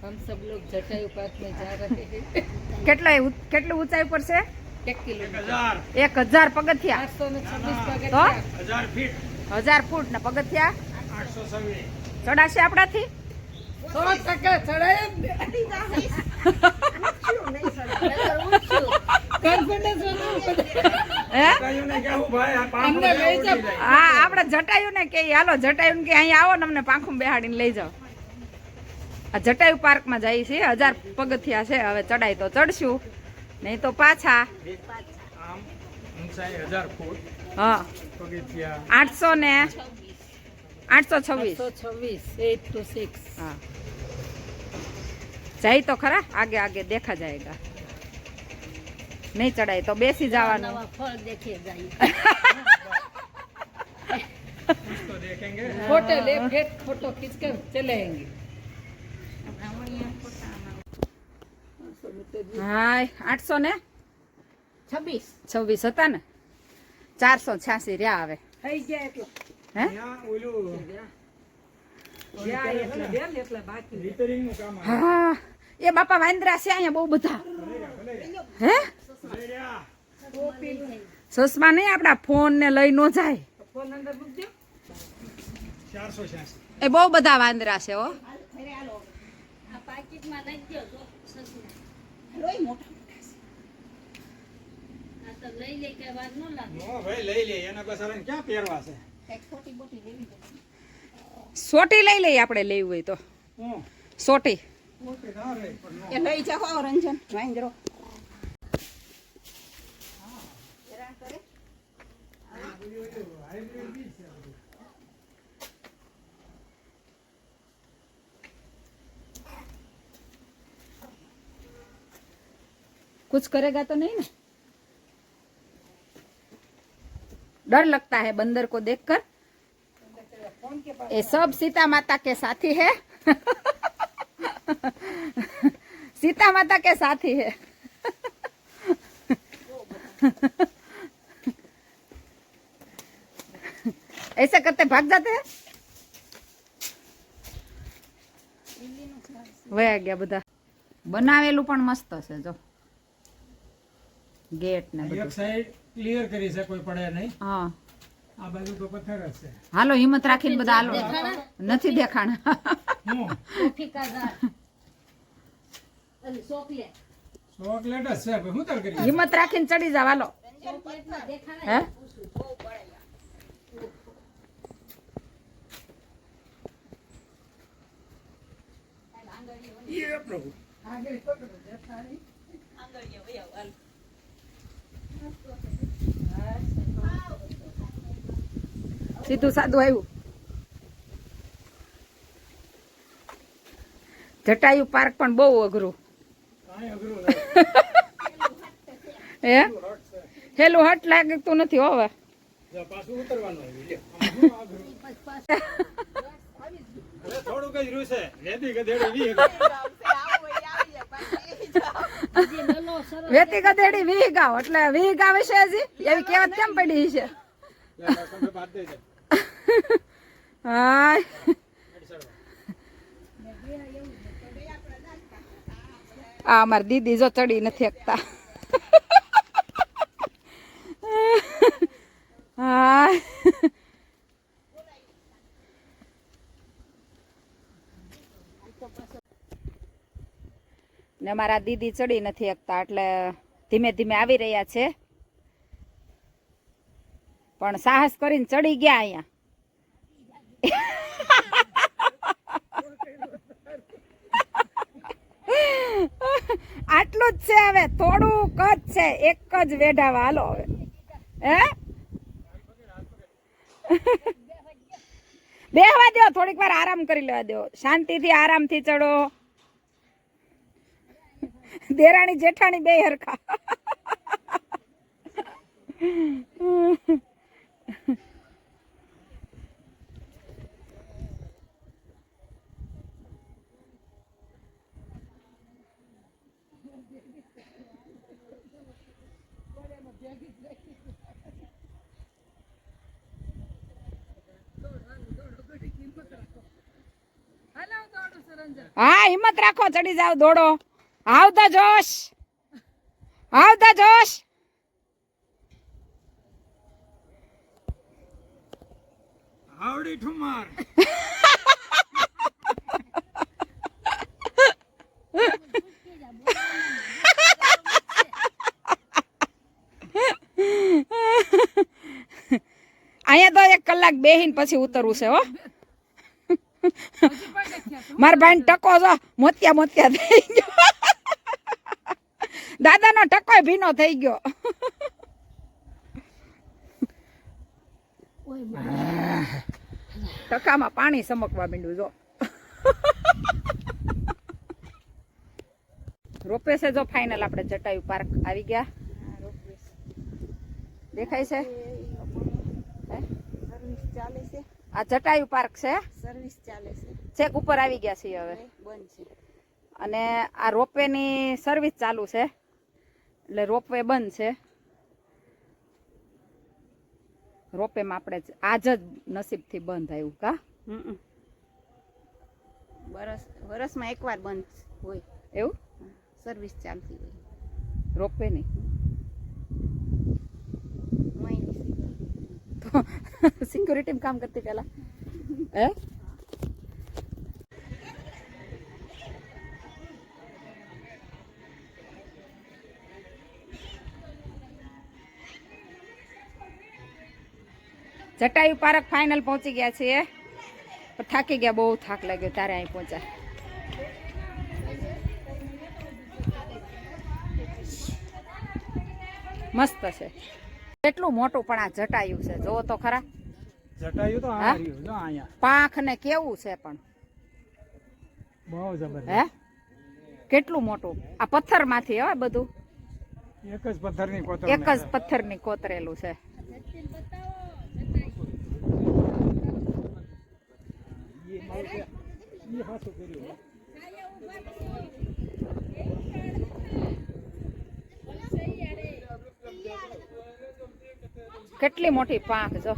हम सब लोग जटायु पार्क में जा रहे हैं કેટલા ઉ- કેટલું ઊંચાઈ પર છે एक किलोमीटर હજાર એક હજાર પગથિયા आठ सौ ने छब्बीस तो? पगथिया હજાર ફીટ હજાર ફૂટ ને પગથિયા આઠસો છવ્વીસ ચડાશે આપણાથી सौ टका चढ़ाए कॉन्फिडेंस હે કયું ને કેવું ભાઈ આ પાંખો અમને લઈ ઉડી જાઓ. જાય. હા આપણે જટાયું ને કે હાલો જટાયું કે અહીંયા આવો ને અમને પાંખું બેહાડીને લઈ જાઓ આ જટાયુ પાર્કમાં જઈએ છીએ હજાર પગથિયા છે હવે ચડાઈ તો ચડશું નહીં તો પાછા આમ ઊંચાઈ હજાર ફૂટ હા પગથિયા આઠસો ને આઠસો છવ્વીસ सौ छब्बीस एट टू सिक्स हाँ જાય તો ખરા આગે આગે દેખા જાયગા નહીં ચડાય તો બેસી જવાનું फल देखे जाइए कुछ तो देखेंगे फोटो ले फिर फोटो खींच कर चलेंगे હાય આઠસો ને? છવ્વીસ. હતા ને? ચારસો છ્યાસી રહ્યા આવે. થઈ એ બાપા વાંદરા છે અહીંયા બહુ બધા. હે? સસમા નહીં આપણા ફોન ને લઈ નો જાય. એ બહુ બધા વાંદરા છે હો. છે. હો ભાઈ લઈ લે. એના બસારાને ક્યાં પહેરવા છે? સોટી લઈ લઈએ આપણે લેવી હોય તો. હું? સોટી. એ લઈ જાઓ રંજન. વાંદરો कुछ करेगा तो नहीं ना डर लगता है बंदर को देखकर ये सब सीता माता के साथी है सीता माता के साथी है ऐसे करते भाग जाते हैं વયા ગયા બધા બનાવેલું પણ મસ્ત છે જો ગેટ ને બધું એક સાઈડ ક્લિયર કરી છે કોઈ પડે નહીં. હા. આ બાજુ તો પથ્થર જ હાલો હિંમત રાખીને બધા હાલો. નથી દેખાણા. હિંમત રાખીને ચડી જાવ હાલો. હે? પ્રભુ. આગળ આગળ સીધું સાદું આવ્યું. જટાયુ પાર્ક પણ બહુ અઘરું. હે? હેલું હટ લાગતું નથી હવે. થોડુંક જ રહ્યું છે વી વેતી ગધેડી વીહ ગાવ એટલે વી ગાવ વિશે હજી? એવી કહેવત કેમ પડી છે? છે હાય. આ અમારી દીદી જો ચડી નથી શકતા. ને મારા દીદી ચડી નથી શકતા એટલે ધીમે ધીમે આવી રહ્યા છે. પણ સાહસ કરીને ચડી ગયા અહીંયા. આટલું જ છે હવે, થોડુંક જ છે, એક જ વેઢાવા. હાલો હવે. હે? બેહવા દો થોડીક વાર આરામ કરી લેવા દો શાંતિથી, આરામથી ચડો. દેરાણી જેઠાણી બે હરખા. હા હિંમત રાખો ચડી જાવ દોડો. આવતા જોશ. આવતા જોશ. આવડી ઠુમાર. અહીંયા તો એક કલાક બેહીને પછી ઉતરવું છે હો. મારા ભાઈ ટકો છો મોતિયા મોતિયા થઈ ગયો. દાદાનો ટકોય ભીનો થઈ ગયો. ટકામાં પાણી સમકવા માંડ્યું જો. રોપે છે જો ફાઇનલ આપણે જટાયુ પાર્ક આવી ગયા. દેખાય છે? સર્વિસ ચાલે છે આ જટાયુ પાર્ક છે? સર્વિસ ચાલે છે છેક ઉપર આવી ગયા છીએ હવે. બંધ છે. અને આ રોપવેની સર્વિસ ચાલુ છે. એટલે રોપવે બંધ છે. રોપવેમાં આપણે આજ જ નસીબથી બંધ આવ્યું કા? વરસ વરસમાં એકવાર બંધ હોય. એવું? સર્વિસ ચાલતી હોય. રોપવે નહીં? સિક્યુરિટીમાં કામ કરતી પેલા હે? જટાયુ પાર્ક ફાઇનલ પહોંચી ગયા છીએ. થાકી ગયા બહુ થાક લાગ્યો ત્યારે અહીં પહોંચ્યા મસ્ત છે. કેટલું મોટું પણ આ જટાયું છે. જોવો તો ખરા. જટાયું તો આ રહ્યું જો અહીંયા. પાંખ ને કેવું છે પણ. બહુ જબરદસ્ત હે? કેટલું મોટું? આ પથ્થરમાંથી હવે બધું. એક જ પથ્થરની કોતર એક જ પથ્થરની કોતરેલું છે. કેટલી મોટી પાંખ જો.